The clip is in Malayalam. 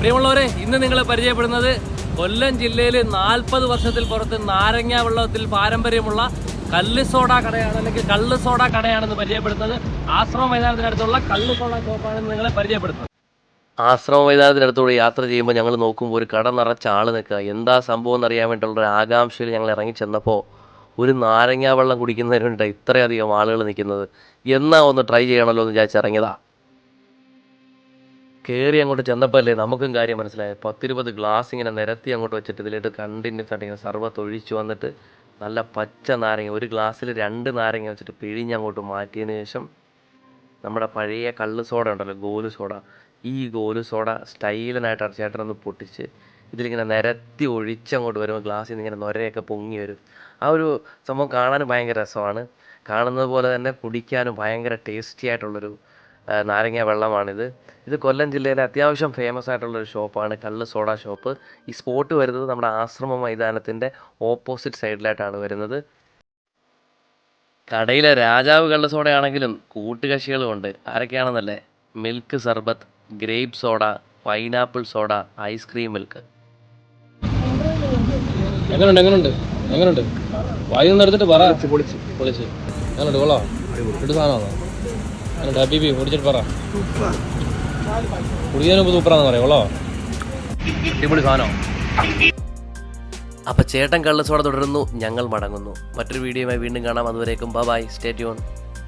പ്രിയമുള്ളവരെ ഇന്ന് നിങ്ങളെ പരിചയപ്പെടുന്നത് കൊല്ലം ജില്ലയിൽ നാൽപ്പത് വർഷത്തിൽ പുറത്ത് നാരങ്ങ വെള്ളത്തിൽ പാരമ്പര്യമുള്ള കല്ല് സോഡ കടയാണ് അല്ലെങ്കിൽ കള്ള് സോഡ കടയാണെന്ന് പരിചയപ്പെടുത്തുന്നത് ആശ്രമ മൈതാനത്തിനടുത്തുള്ള കള്ള് സോഡ ഷോപ്പാണെന്ന് നിങ്ങളെ പരിചയപ്പെടുത്തുന്നത് ആശ്രമ മൈതാനത്തിനടുത്തൂടെ യാത്ര ചെയ്യുമ്പോൾ ഞങ്ങൾ നോക്കുമ്പോൾ ഒരു കട നിറച്ച ആൾ നിൽക്കുക. എന്താ സംഭവം എന്നറിയാൻ ഒരു ആകാംക്ഷയിൽ ഞങ്ങൾ ഇറങ്ങി ചെന്നപ്പോൾ ഒരു നാരങ്ങ വെള്ളം കുടിക്കുന്നതിനുണ്ട് ഇത്രയധികം ആളുകൾ നിൽക്കുന്നത്. എന്നാ ഒന്ന് ട്രൈ ചെയ്യണമല്ലോ എന്ന് വിചാരിച്ചിറങ്ങിയതാ കയറി അങ്ങോട്ട് ചെന്നപ്പോൾ അല്ലേ നമുക്കും കാര്യം മനസ്സിലായത്? പത്തിരുപത് ഗ്ലാസ് ഇങ്ങനെ നിരത്തി അങ്ങോട്ട് വെച്ചിട്ട് ഇതിലിട്ട് കണ്ടിന്യൂസ് ആയിട്ട് ഇങ്ങനെ സർവത്ത് ഒഴിച്ചു വന്നിട്ട് നല്ല പച്ച നാരങ്ങ ഒരു ഗ്ലാസ്സിൽ രണ്ട് നാരങ്ങ വെച്ചിട്ട് പിഴിഞ്ഞ് അങ്ങോട്ട് മാറ്റിയതിന് ശേഷം നമ്മുടെ പഴയ കള്ള് സോഡ ഉണ്ടല്ലോ ഗോലു സോഡ. ഈ ഗോലു സോഡ സ്റ്റൈലനായിട്ട് ചേട്ടനൊന്ന് പൊട്ടിച്ച് ഇതിലിങ്ങനെ നിരത്തി ഒഴിച്ചങ്ങോട്ട് വരുമ്പോൾ ഗ്ലാസ്സിൽ നിന്ന് ഇങ്ങനെ നൊരയൊക്കെ പൊങ്ങി വരും. ആ ഒരു സംഭവം കാണാനും ഭയങ്കര രസമാണ്. കാണുന്നത് പോലെ തന്നെ കുടിക്കാനും ഭയങ്കര ടേസ്റ്റി ആയിട്ടുള്ളൊരു നാരങ്ങ വെള്ളമാണിത്. ഇത് കൊല്ലം ജില്ലയിലെ അത്യാവശ്യം ഫേമസ് ആയിട്ടുള്ള ഒരു ഷോപ്പാണ് കള്ള് സോഡ ഷോപ്പ്. ഈ സ്പോട്ട് വരുന്നത് നമ്മുടെ ആശ്രമ മൈതാനത്തിന്റെ ഓപ്പോസിറ്റ് സൈഡിലായിട്ടാണ് വരുന്നത്. കടയിലെ രാജാവ് കള്ള് സോഡയാണെങ്കിലും കൂട്ടുകക്ഷികളുമുണ്ട്. ആരൊക്കെയാണെന്നല്ലേ? Milk സർബത്ത് grape soda pineapple soda ice cream milk എങ്ങനെയുണ്ട് എങ്ങനെയുണ്ട് എങ്ങനെയുണ്ട് വായി നിന്ന് എടുത്തിട്ട് പറ. പൊളിച്ച് പൊളിച്ച്. എങ്ങനെയുണ്ട് കൊള്ളാം. സാധനമാണോ ഹബീബി കുടിച്ചിട്ട് പറ. കുടിക്കാനും ഇപ്പോൾ സൂപ്പറാന്ന് പറയാം കൊള്ളാം അടിപൊളി സാധനം. അപ്പൊ ചേട്ടൻ കള്ളസോടെ തുടരുന്നു ഞങ്ങൾ മടങ്ങുന്നു. മറ്റൊരു വീഡിയോയുമായി വീണ്ടും കാണാം. അതുവരേക്കും ബൈ സ്റ്റേ ട്യൂൺ